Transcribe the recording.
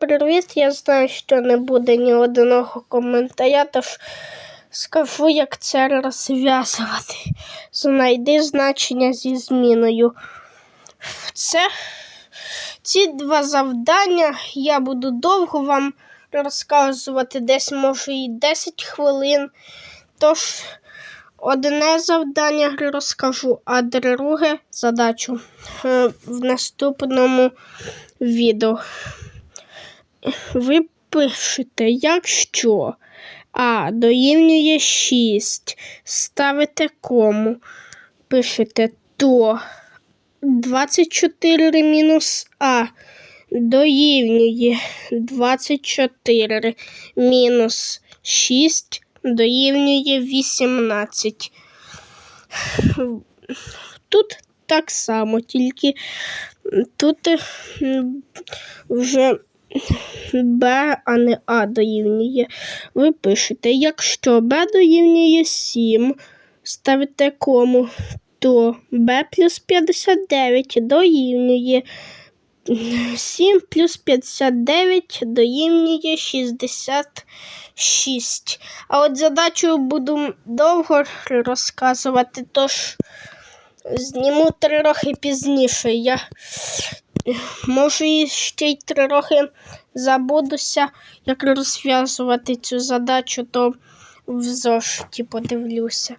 Привіт, я знаю, що не буде ні одного коментаря, тож скажу, як це розв'язувати. Знайди значення зі зміною. Це ці два завдання я буду довго вам розказувати, десь може і 10 хвилин. Тож одне завдання розкажу, а друге задачу е, в наступному відео ви пишете, якщо А дорівнює 6, ставите кому, пишете то. 24 мінус А. Дорівнює 24 мінус 6 дорівнює 18. Тут так само, тільки тут вже Б, а не А дорівнює. Ви пишете, якщо Б дорівнює 7, ставите кому, то Б плюс 59 дорівнює 7 плюс 59 дорівнює 66. А от задачу буду довго розказувати, тож зніму трохи пізніше. Я Може, ще й трохи забудуся, як розв'язувати цю задачу, то в зошиті подивлюся.